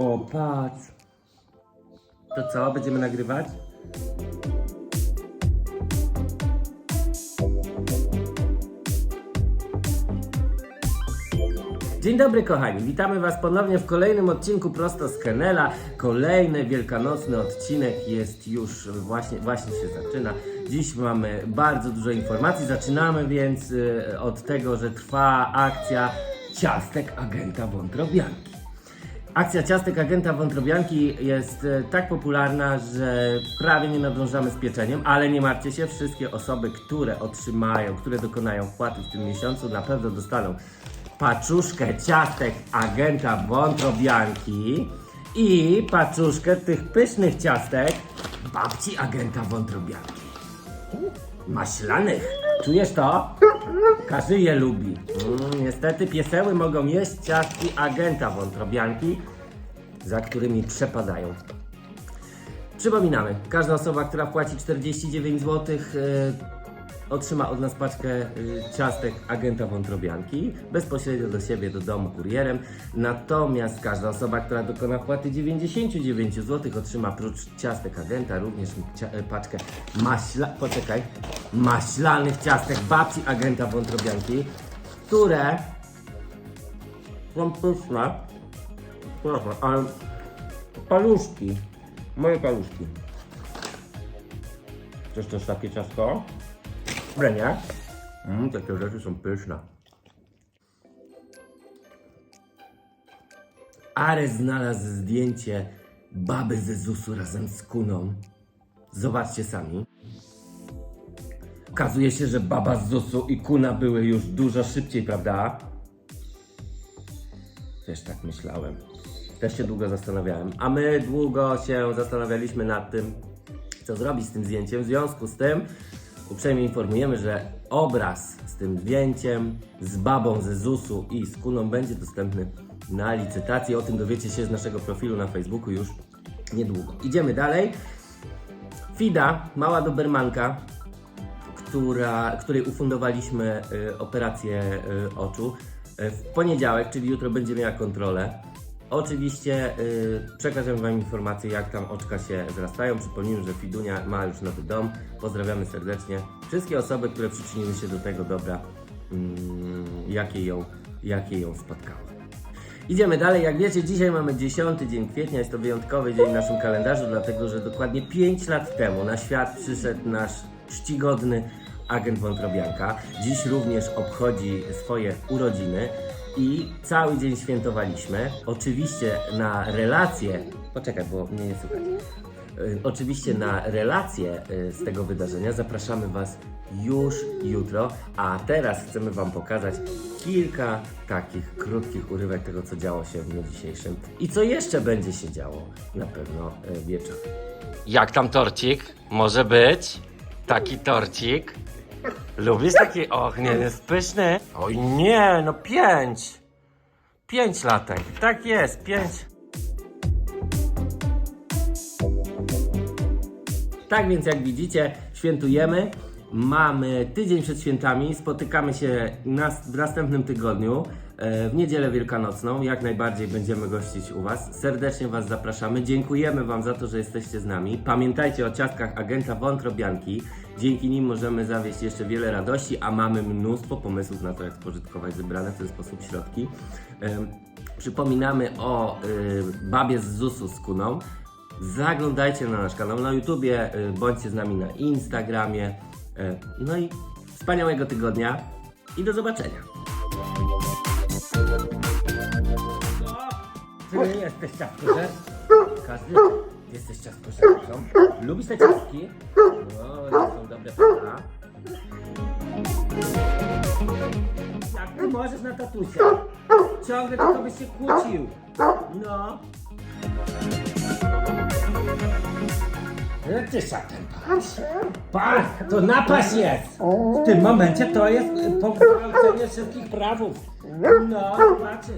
O, patrz. To co, będziemy nagrywać? Dzień dobry kochani, witamy Was ponownie w kolejnym odcinku prosto z Kenela. Kolejny wielkanocny odcinek jest już właśnie, właśnie się zaczyna. Dziś mamy bardzo dużo informacji. Zaczynamy więc y, od tego, że trwa akcja ciastek agenta wątrobianki. Akcja ciastek agenta wątrobianki jest e, tak popularna, że prawie nie nadążamy z pieczeniem, ale nie martwcie się, wszystkie osoby, które otrzymają, które dokonają wpłaty w tym miesiącu, na pewno dostaną paczuszkę ciastek agenta wątrobianki i paczuszkę tych pysznych ciastek babci agenta wątrobianki. Maślanych. Czujesz to? Każdy je lubi. Mm, niestety pieseły mogą jeść ciastki agenta wątrobianki, za którymi przepadają. Przypominamy, każda osoba, która płaci 49 zł, otrzyma od nas paczkę y, ciastek agenta wątrobianki bezpośrednio do siebie, do domu kurierem. Natomiast każda osoba, która dokona wpłaty 99 zł, otrzyma prócz ciastek agenta również cia- y, paczkę maśla... poczekaj, maślanych ciastek babci agenta wątrobianki, które są pyszne. Proszę, ale paluszki, moje paluszki. Chcesz też takie ciastko? Dobre, nie? Mm, takie rzeczy są pyszne. Ares znalazł zdjęcie baby ZUS-u razem z kuną. Zobaczcie sami. Okazuje się, że baba z ZUS-u i kuna były już dużo szybciej, prawda? Też tak myślałem. Też się długo zastanawiałem. A my długo się zastanawialiśmy nad tym, co zrobić z tym zdjęciem. W związku z tym uprzejmie informujemy, że obraz z tym zdjęciem, z babą ze ZUS-u i z kuną będzie dostępny na licytacji. O tym dowiecie się z naszego profilu na Facebooku już niedługo. Idziemy dalej. Fida, mała dobermanka, która, której ufundowaliśmy y, operację y, oczu. Y, w poniedziałek, czyli jutro, będzie miała kontrolę. Oczywiście przekażemy Wam informacje, jak tam oczka się wzrastają. Przypomnijmy, że Fidunia ma już nowy dom. Pozdrawiamy serdecznie wszystkie osoby, które przyczyniły się do tego dobra, mm, jakie, ją, jakie ją spotkało. Idziemy dalej. Jak wiecie, dzisiaj mamy 10 dzień kwietnia. Jest to wyjątkowy dzień w naszym kalendarzu, dlatego że dokładnie 5 lat temu na świat przyszedł nasz czcigodny agent wątrobianka. Dziś również obchodzi swoje urodziny i cały dzień świętowaliśmy. Oczywiście na relacje. Poczekaj, bo mnie nie słychać. Y, Oczywiście na relacje y, z tego wydarzenia zapraszamy Was już jutro, a teraz chcemy Wam pokazać kilka takich krótkich urywek tego, co działo się w dniu dzisiejszym i co jeszcze będzie się działo na pewno y, wieczorem. Jak tam torcik? Może być? Taki torcik? Lubisz taki? Och, nie, jest pyszny. Oj nie, no pięć. Pięć latek. Tak jest, pięć. Tak więc jak widzicie, świętujemy. Mamy tydzień przed świętami. Spotykamy się nas w następnym tygodniu. E, W niedzielę wielkanocną. Jak najbardziej będziemy gościć u Was. Serdecznie Was zapraszamy. Dziękujemy Wam za to, że jesteście z nami. Pamiętajcie o ciastkach agenta wątrobianki. Dzięki nim możemy zawieść jeszcze wiele radości, a mamy mnóstwo pomysłów na to, jak spożytkować zebrane w ten sposób środki. Em, Przypominamy o y, babie z ZUS-u z kuną. Zaglądajcie na nasz kanał na YouTubie, bądźcie z nami na Instagramie. No i wspaniałego tygodnia i do zobaczenia. Ty nie jesteś ciastkożer? Każdy jesteś ciastkożercą. Lubisz te ciastki? No, to są dobre, prawda? Jak ty możesz na tatusia? Ciągle tylko byś się kłócił. No. Jak ty szatem patrz? Patrz, to napaść jest! W tym momencie to jest pogwałcenie wszystkich prawów. No, zobaczysz.